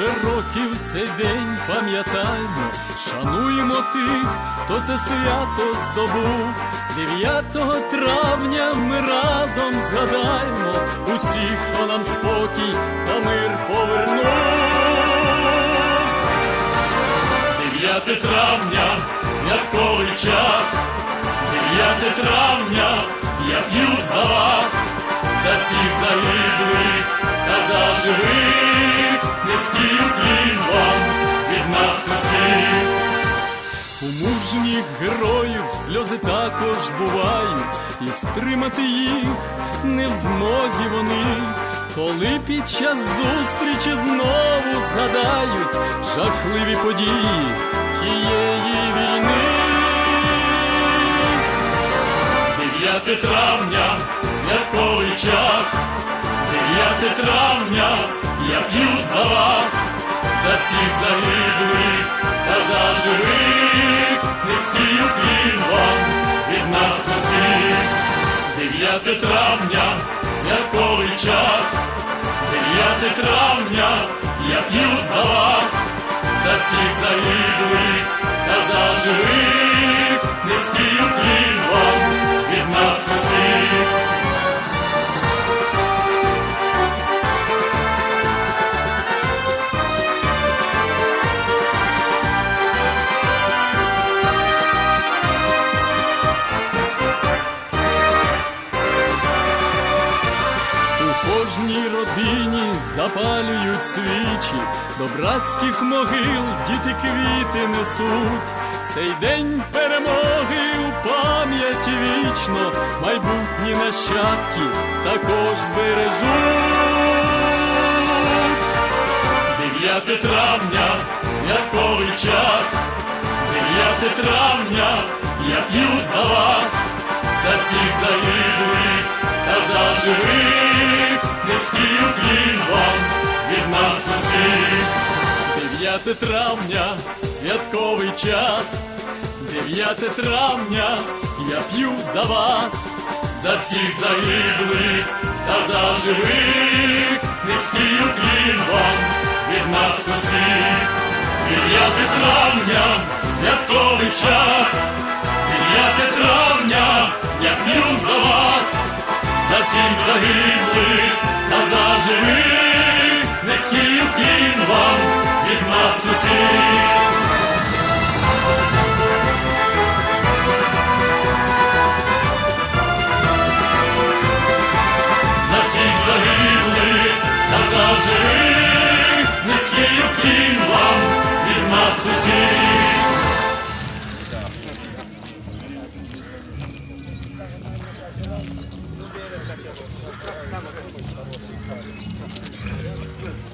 вже років цей день пам'ятаймо, шануємо тих, хто це свято здобув. 9 травня ми разом згадаймо усіх, хто нам спокій та мир повернув. 9 травня, святковий час, 9 травня, я п'ю за вас, за всіх загиблих та за живих, мужніх героїв сльози також бувають, і стримати їх не в змозі вони, коли під час зустрічі знову згадають жахливі події тієї війни. 9 травня, святковий час, 9 травня, я п'ю за вас, за всіх загиблих та за живих, низький уклін вам від нас усіх. 9 травня, святковий час, 9 травня, я п'ю за вас, за всіх загиблих та за живих, низький уклін вам від нас усіх. Запалюють свічі, до братських могил діти квіти несуть. Цей день перемоги у пам'яті вічно, майбутні нащадки також збережуть. 9 травня, святковий час, 9 травня, я п'ю за вас, за всіх загиблих та за живих, низький уклін вам від нас усіх. 9 травня, святковий час, 9 травня, я п'ю за вас, за всіх загиблих та за живих, низький уклін вам від нас усіх. 9 травня, святковий час, 9 травня, я п'ю за вас, за всіх загиблих та за живих, низький уклін вам від нас усіх. Yeah.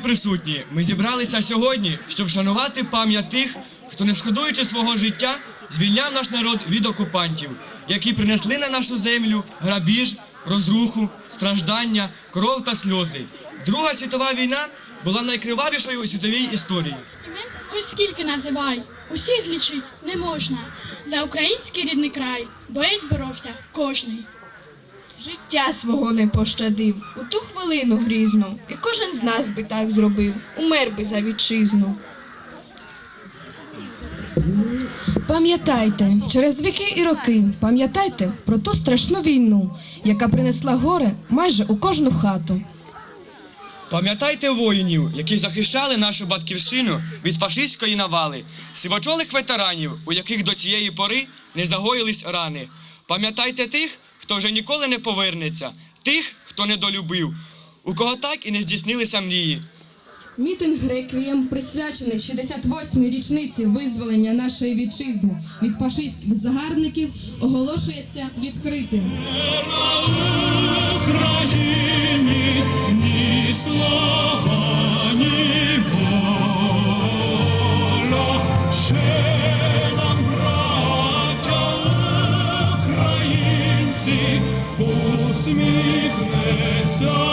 Присутні, ми зібралися сьогодні, щоб вшанувати пам'ять тих, хто, не шкодуючи свого життя, звільняв наш народ від окупантів, які принесли на нашу землю грабіж, розруху, страждання, кров та сльози. Друга світова війна була найкривавішою у світовій історії. Імен хоч скільки називай, усіх злічить не можна. За український рідний край боєць боровся кожний. Життя свого не пощадив у ту хвилину грізну, і кожен з нас би так зробив, умер би за вітчизну. Пам'ятайте, через віки і роки, пам'ятайте про ту страшну війну, яка принесла горе майже у кожну хату. Пам'ятайте воїнів, які захищали нашу батьківщину від фашистської навали, сивочолих ветеранів, у яких до цієї пори не загоїлись рани. Пам'ятайте тих, хто вже ніколи не повернеться, тих, хто недолюбив, у кого так і не здійснилися мрії. Мітинг реквієм присвячений 68-й річниці визволення нашої вітчизни від фашистських загарбників, оголошується відкритим. Україні ні слава, ні усміхнеться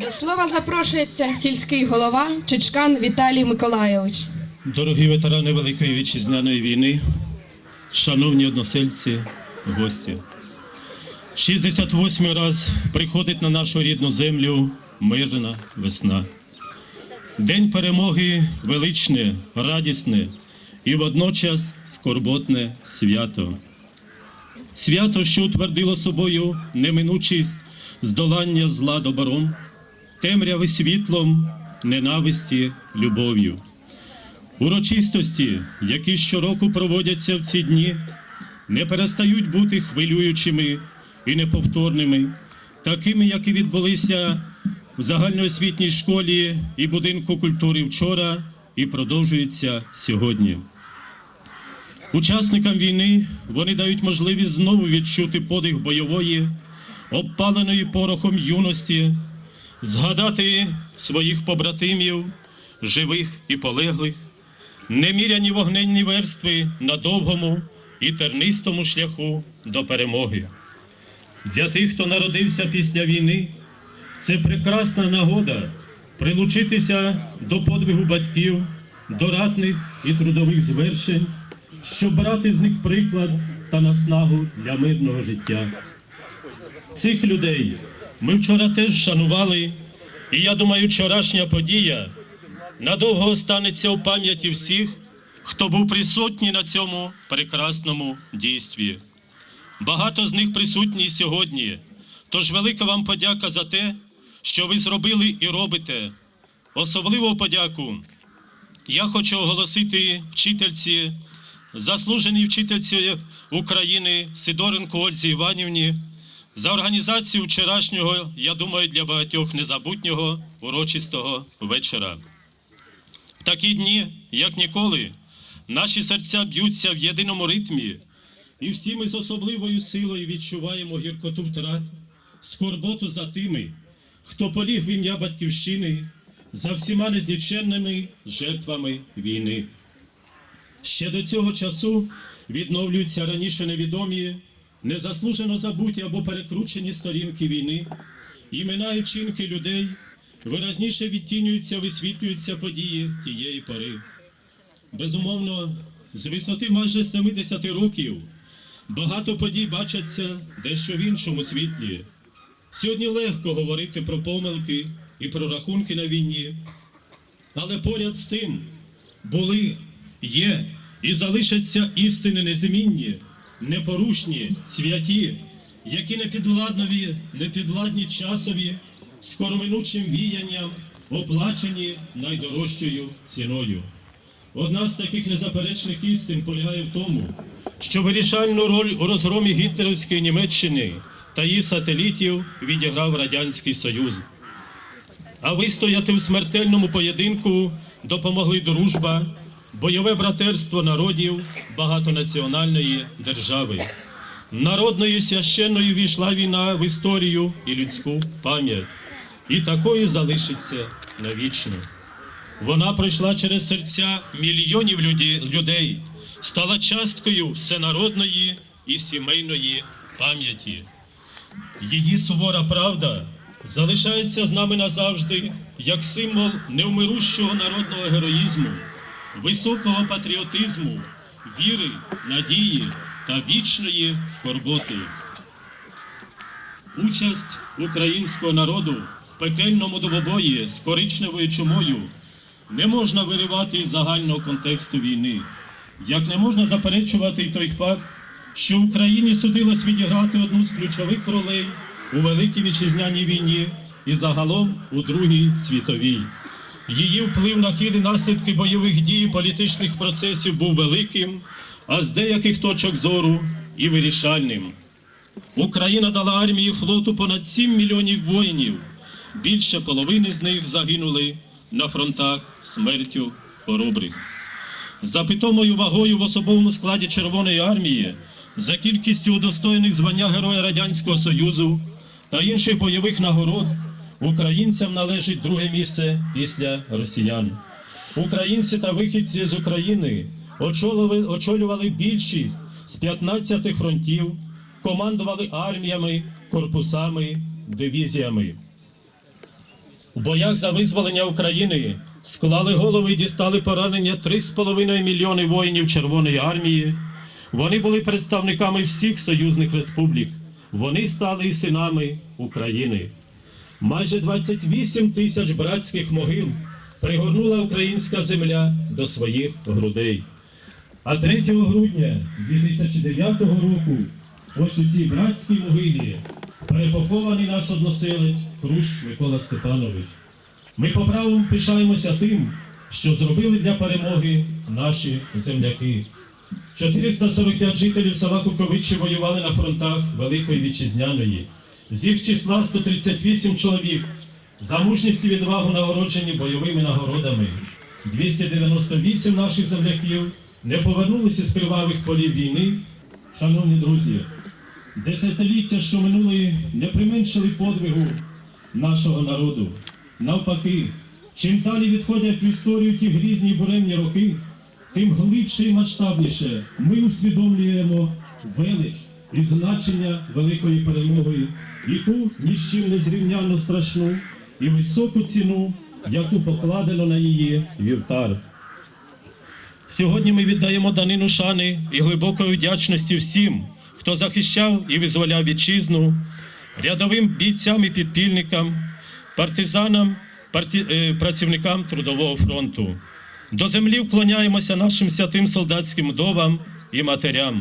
До слова запрошується сільський голова Чичкан Віталій Миколайович. Дорогі ветерани Великої Вітчизняної війни, шановні односельці, гості. 68 раз приходить на нашу рідну землю мирна весна. День перемоги величне, радісне і водночас скорботне свято. Свято, що утвердило собою неминучість здолання зла добром, темряви світлом, ненависті любов'ю. Урочистості, які щороку проводяться в ці дні, не перестають бути хвилюючими і неповторними, такими, як і відбулися в загальноосвітній школі і будинку культури вчора, і продовжуються сьогодні. Учасникам війни вони дають можливість знову відчути подих бойової, обпаленої порохом юності, згадати своїх побратимів, живих і полеглих, неміряні вогненні верстви на довгому і тернистому шляху до перемоги. Для тих, хто народився після війни, це прекрасна нагода прилучитися до подвигу батьків, до ратних і трудових звершень, щоб брати з них приклад та наснагу для мирного життя. Цих людей ми вчора теж шанували, і я думаю, вчорашня подія надовго останеться у пам'яті всіх, хто був присутній на цьому прекрасному дійстві. Багато з них присутні сьогодні. Тож велика вам подяка за те, що ви зробили і робите. Особливу подяку я хочу оголосити вчительці, заслуженій вчительці України Сидоренко Ользі Іванівні за організацію вчорашнього, я думаю, для багатьох незабутнього урочистого вечора. В такі дні, як ніколи, наші серця б'ються в єдиному ритмі, і всі ми з особливою силою відчуваємо гіркоту втрат, скорботу за тими, хто поліг в ім'я Батьківщини, за всіма незліченними жертвами війни. Ще до цього часу відновлюються раніше невідомі, незаслужено забуті або перекручені сторінки війни, імена і вчинки людей виразніше відтінюються, висвітлюються події тієї пори. Безумовно, з висоти майже 70 років багато подій бачаться дещо в іншому світлі. Сьогодні легко говорити про помилки і про рахунки на війні, але поряд з цим були, є і залишаться істини незмінні, непорушні, святі, які непідвладнові, непідвладні часові, скороминучим віянням, оплачені найдорожчою ціною. Одна з таких незаперечних істин полягає в тому, що вирішальну роль у розгромі гітлерівської Німеччини та її сателітів відіграв Радянський Союз. А вистояти в смертельному поєдинку допомогли дружба, бойове братерство народів багатонаціональної держави. Народною священною війшла війна в історію і людську пам'ять, і такою залишиться навічно. Вона пройшла через серця мільйонів людей, стала часткою всенародної і сімейної пам'яті. Її сувора правда залишається з нами назавжди як символ невмирущого народного героїзму, високого патріотизму, віри, надії та вічної скорботи. Участь українського народу в пекельному двобої з коричневою чумою не можна виривати із загального контексту війни. Як не можна заперечувати й той факт, що Україні судилось відіграти одну з ключових ролей у Великій Вітчизняній війні і загалом у Другій світовій. Її вплив на хід і наслідки бойових дій і політичних процесів був великим, а з деяких точок зору і вирішальним. Україна дала армії флоту понад 7 мільйонів воїнів. Більше половини з них загинули на фронтах смертю хоробрих. За питомою вагою в особовому складі Червоної армії, за кількістю удостоєних звання Героя Радянського Союзу та інших бойових нагород українцям належить друге місце після росіян. Українці та вихідці з України очолювали, більшість з 15 фронтів, командували арміями, корпусами, дивізіями. У боях за визволення України склали голови і дістали поранення 3,5 мільйони воїнів Червоної армії. Вони були представниками всіх союзних республік. Вони стали синами України. Майже 28 тисяч братських могил пригорнула українська земля до своїх грудей. А 3 грудня 2009 року ось у цій братській могилі перепохований наш односелець Хрущ Микола Степанович. Ми по праву пишаємося тим, що зробили для перемоги наші земляки. 445 жителів села Куковичі воювали на фронтах Великої Вітчизняної. З їх числа 138 чоловік за мужність і відвагу нагороджені бойовими нагородами. 298 наших земляків не повернулися з кривавих полів війни. Шановні друзі, десятиліття, що минули, не применшили подвигу нашого народу. Навпаки, чим далі відходять в історію ті грізні буремні роки, тим глибше і масштабніше ми усвідомлюємо велич і значення великої перемоги, і ту ні з чим не зрівняно страшну і високу ціну, яку покладено на її вівтар. Сьогодні ми віддаємо данину шани і глибокої вдячності всім, хто захищав і визволяв вітчизну, рядовим бійцям і підпільникам, партизанам, парті... е, працівникам Трудового фронту. До землі вклоняємося нашим святим солдатським вдовам і матерям.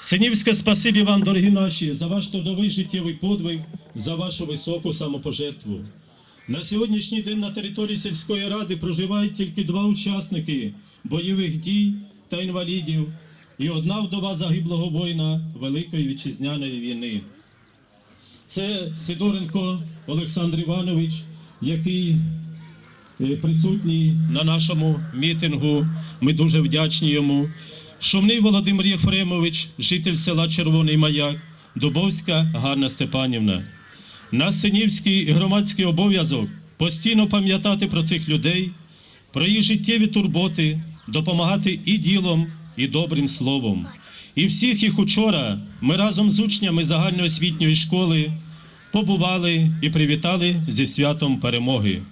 Синівське спасибі вам, дорогі наші, за ваш трудовий життєвий подвиг, за вашу високу самопожертву. На сьогоднішній день на території сільської ради проживають тільки два учасники бойових дій та інвалідів і одна вдова загиблого воїна Великої вітчизняної війни. Це Сидоренко Олександр Іванович, який е, присутній на нашому мітингу. Ми дуже вдячні йому. Шумний Володимир Єфремович, житель села Червоний Маяк, Дубовська Ганна Степанівна. Наш синівський громадський обов'язок постійно пам'ятати про цих людей, про їх життєві турботи, допомагати і ділом, і добрим словом. І всіх їх учора ми разом з учнями загальноосвітньої школи побували і привітали зі святом перемоги.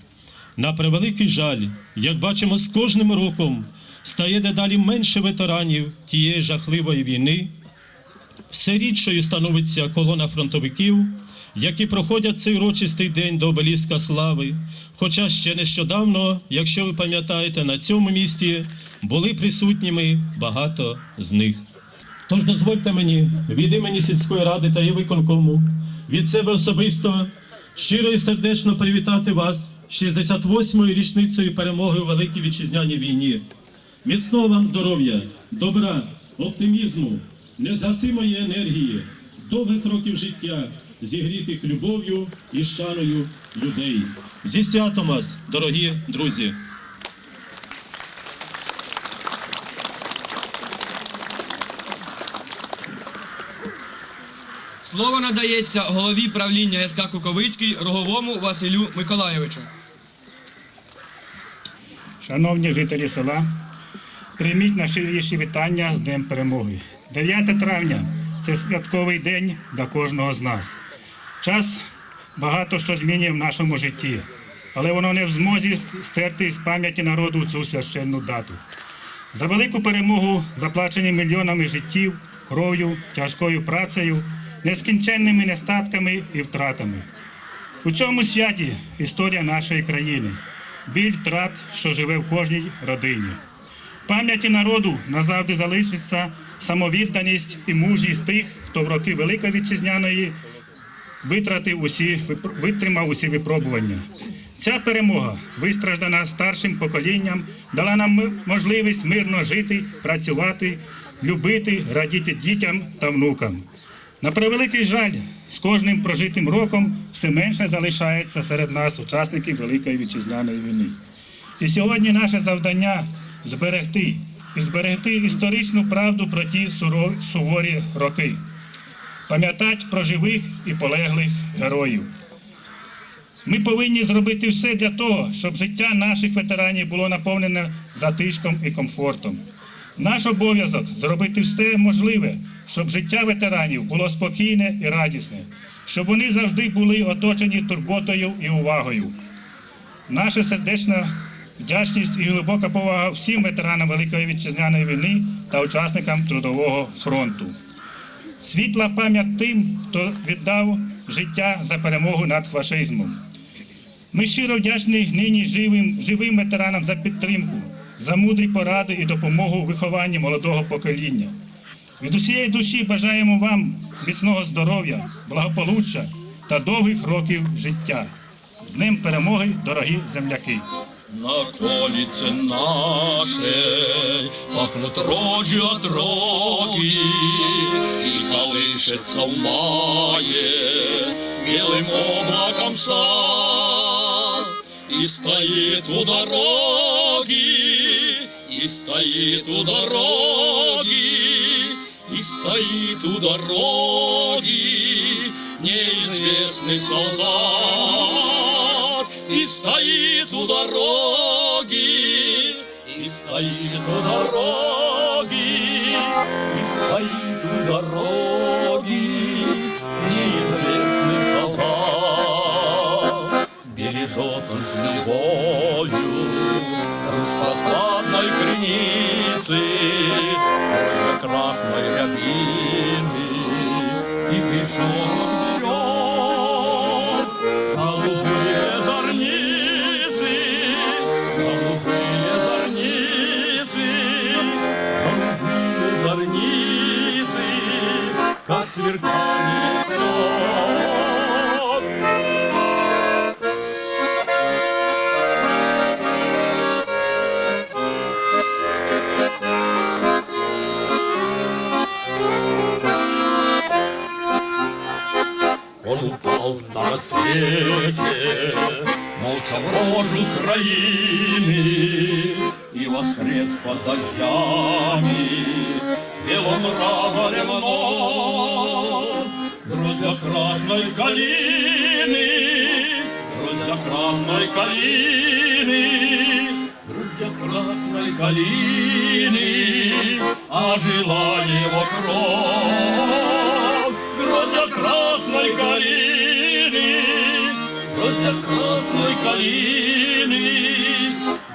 На превеликий жаль, як бачимо, з кожним роком стає дедалі менше ветеранів тієї жахливої війни. Все рідшою становиться колона фронтовиків, які проходять цей урочистий день до обеліска слави. Хоча ще нещодавно, якщо ви пам'ятаєте, на цьому місті були присутніми багато з них. Тож дозвольте мені від імені сільської ради та її виконкому від себе особисто щиро і сердечно привітати вас 68-ю річницею перемоги у Великій Вітчизняній війні. Міцного вам здоров'я, добра, оптимізму, незгасимої енергії, довгих років життя, зігрітих любов'ю і шаною людей. Зі святом вас, дорогі друзі! Слово надається голові правління СК Куковицький Роговому Василю Миколайовичу. Шановні жителі села, прийміть найщиріші вітання з Днем Перемоги. 9 травня це святковий день для кожного з нас. Час багато що змінює в нашому житті, але воно не в змозі стерти з пам'яті народу цю священну дату. За велику перемогу, заплачені мільйонами життів, кров'ю, тяжкою працею, нескінченними нестатками і втратами. У цьому святі історія нашої країни, біль втрат, що живе в кожній родині. Пам'яті народу назавжди залишиться самовідданість і мужність тих, хто в роки Великої Вітчизняної витратив усі, витримав усі випробування. Ця перемога, вистраждана старшим поколінням, дала нам можливість мирно жити, працювати, любити, радіти дітям та внукам. На превеликий жаль, з кожним прожитим роком все менше залишається серед нас учасників Великої Вітчизняної війни. І сьогодні наше завдання зберегти і зберегти історичну правду про ті суворі роки, пам'ятати про живих і полеглих героїв. Ми повинні зробити все для того, щоб життя наших ветеранів було наповнене затишком і комфортом. Наш обов'язок зробити все можливе, щоб життя ветеранів було спокійне і радісне, щоб вони завжди були оточені турботою і увагою. Наша сердечна вдячність і глибока повага всім ветеранам Великої Вітчизняної війни та учасникам Трудового фронту. Світла пам'ять тим, хто віддав життя за перемогу над фашизмом. Ми щиро вдячні нині живим, живим ветеранам за підтримку, за мудрі поради і допомогу у вихованні молодого покоління. Від усієї душі бажаємо вам міцного здоров'я, благополуччя та довгих років життя. З Днем перемоги, дорогі земляки! На колице нашей пахнут рожью от роги, И колышется в мае белым облаком сад, И стоит у дороги, и стоит у дороги, И стоит у дороги неизвестный солдат, И стоит у дороги, и стоит у дороги, и стоит у дороги неизвестный солдат. Бережет он с любовью Русь границы, Ой, красной рябины, И пешок Он упал на рассвете, молча в рожь Украины, И воскрес под дождями, белом мраморе вновь. Друзья красной калины, друзья красной калины, друзья красной калины, ожила его кровь. Друзья красной калины, Гостя красной калины,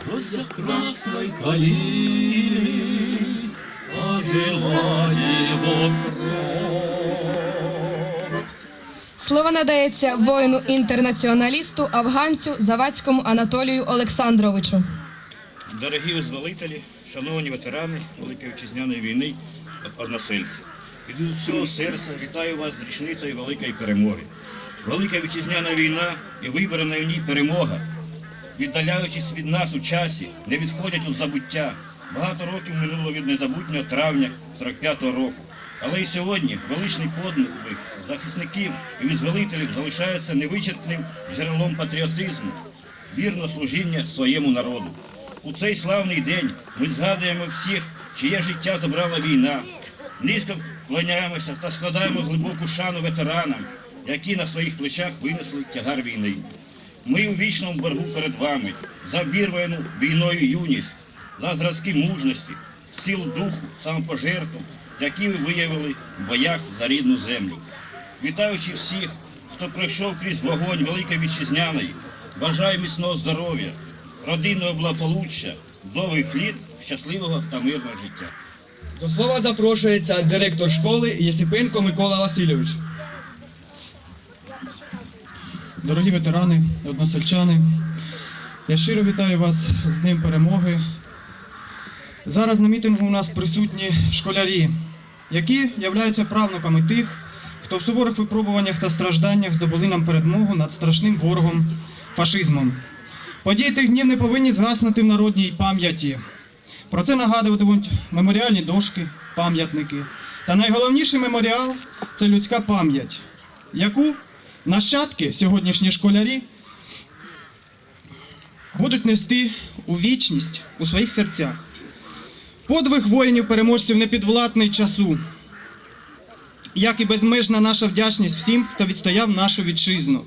гостя красной калины, ожелаемо Слово надається воїну-інтернаціоналісту, афганцю Завадському Анатолію Олександровичу. Дорогі визволителі, шановні ветерани Великої Вітчизняної війни, односельці. Від всього серця вітаю вас з річницею великої перемоги. Велика вітчизняна війна і виборена в ній перемога, віддаляючись від нас у часі, не відходять у забуття. Багато років минуло від незабутнього травня 45-го року. Але і сьогодні величний подвиг захисників і визволителів залишається невичерпним джерелом патріотизму, вірно служіння своєму народу. У цей славний день ми згадуємо всіх, чиє життя забрала війна. Низько вклоняємося та складаємо глибоку шану ветеранам, які на своїх плечах винесли тягар війни. Ми у вічному боргу перед вами за обірвану війною юність, за зразки мужності, сил духу, самопожертву, які ви виявили в боях за рідну землю. Вітаючи всіх, хто пройшов крізь вогонь Великої Вітчизняної, бажаю міцного здоров'я, родинного благополуччя, довгих літ, щасливого та мирного життя. До слова запрошується директор школи Єсипенко Микола Васильович. Дорогі ветерани, односельчани, я щиро вітаю вас з Днем Перемоги. Зараз на мітингу у нас присутні школярі, які являються правнуками тих, хто в суворих випробуваннях та стражданнях здобули нам перемогу над страшним ворогом фашизмом. Події тих днів не повинні згаснути в народній пам'яті. Про це нагадуватимуть меморіальні дошки, пам'ятники. Та найголовніший меморіал це людська пам'ять, яку нащадки, сьогоднішні школярі, будуть нести у вічність у своїх серцях. Подвиг воїнів-переможців непідвладний часу, як і безмежна наша вдячність всім, хто відстояв нашу вітчизну.